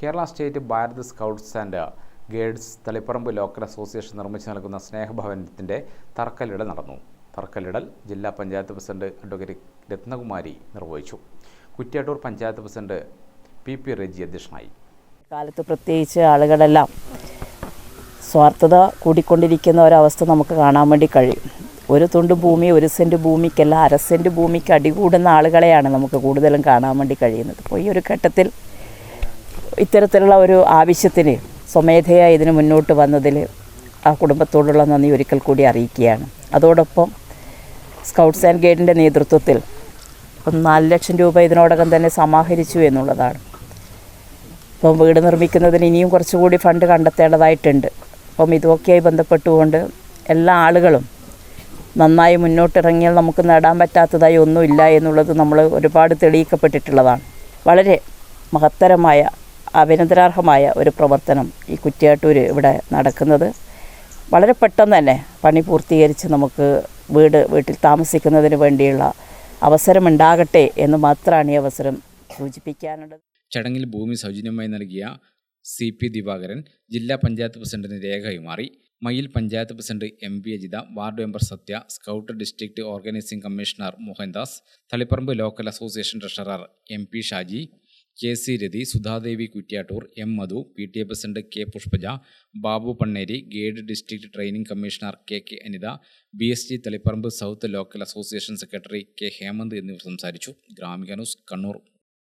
Kerala state Bharat scouts and guides Taliparamba local association നിർമ്മിച്ചു നൽകുന്ന സ്നേഹഭവനത്തിന്റെ തറക്കല്ലിടൽ നടന്നു. തറക്കല്ലിടൽ ജില്ലാ പഞ്ചായത്ത് പ്രസിഡന്റ് അഡ്വക്കേറ്റ് രത്നകുമാരി നിർവഹിച്ചു. Kuttiattoor panchayat president P P Reji അധ്യക്ഷനായി. കാലത്ത് പ്രത്യേകിച്ച് ആളുകളെല്ലാം സ്വാർത്ഥത കൂടിക്കൊണ്ടിരിക്കുന്ന ഒരവസ്ഥ നമുക്ക് കാണാൻ വേണ്ടി കഴിയും. ഒരു തുണ്ട് ഭൂമി ഒരു സെന്റ് ഭൂമിക്കല്ല അര സെന്റ് ഭൂമിക്ക് അടികൂടുന്ന ആളുകളെയാണ് നമുക്ക് കൂടുതലും കാണാൻ വേണ്ടി കഴിയുന്നത്. അപ്പോൾ ഈ ഒരു ഘട്ടത്തിൽ ഇത്തരത്തിലുള്ള ഒരു ആവശ്യത്തിന് സ്വമേധയാ ഇതിന് മുന്നോട്ട് വന്നതിൽ ആ കുടുംബത്തോടുള്ള നന്ദി ഒരിക്കൽ കൂടി അറിയിക്കുകയാണ്. അതോടൊപ്പം സ്കൗട്ട്സ് ആൻഡ് ഗൈഡിന്റെ നേതൃത്വത്തിൽ ഇപ്പം നാല് ലക്ഷം രൂപ ഇതിനോടകം തന്നെ സമാഹരിച്ചു എന്നുള്ളതാണ്. അപ്പം വീട് നിർമ്മിക്കുന്നതിന് ഇനിയും കുറച്ചുകൂടി ഫണ്ട് കണ്ടെത്തേണ്ടതായിട്ടുണ്ട്. അപ്പം ഇതൊക്കെയായി ബന്ധപ്പെട്ടുകൊണ്ട് എല്ലാ ആളുകളും നന്നായി മുന്നോട്ടിറങ്ങിയാൽ നമുക്ക് നേടാൻ പറ്റാത്തതായി ഒന്നുമില്ല എന്നുള്ളത് നമ്മൾ ഒരുപാട് തെളിയിക്കപ്പെട്ടിട്ടുള്ളതാണ്. വളരെ മഹത്തരമായ അഭിനന്ദനാർഹമായ ഒരു പ്രവർത്തനം ഈ കുറ്റ്യാട്ടൂർ ഇവിടെ നടക്കുന്നത്. വളരെ പെട്ടെന്ന് തന്നെ പണി പൂർത്തീകരിച്ച് നമുക്ക് വീട് വീട്ടിൽ താമസിക്കുന്നതിന് വേണ്ടിയുള്ള അവസരമുണ്ടാകട്ടെ എന്ന് മാത്രമാണ് ഈ അവസരം സൂചിപ്പിക്കാനുള്ളത്. ചടങ്ങിൽ ഭൂമി സൗജന്യമായി നൽകിയ സി പി ദിവാകരൻ ജില്ലാ പഞ്ചായത്ത് പ്രസിഡന്റിന് രേഖ കൈമാറി Mayil panchayat president M P Ajitha ward member Sathya scout district organising commissioner Mohandas Taliparamba local association treasurer M P Shaji K C Rathi Sudhadevi Kuttiattoor M Madhu P T A president K. Pushpaja Babu Panneri guide district training commissioner K K Anitha B S G Taliparamba south local association secretary K. Hemant എന്നിവർ സംസാരിച്ചു. Gramika news Kannur.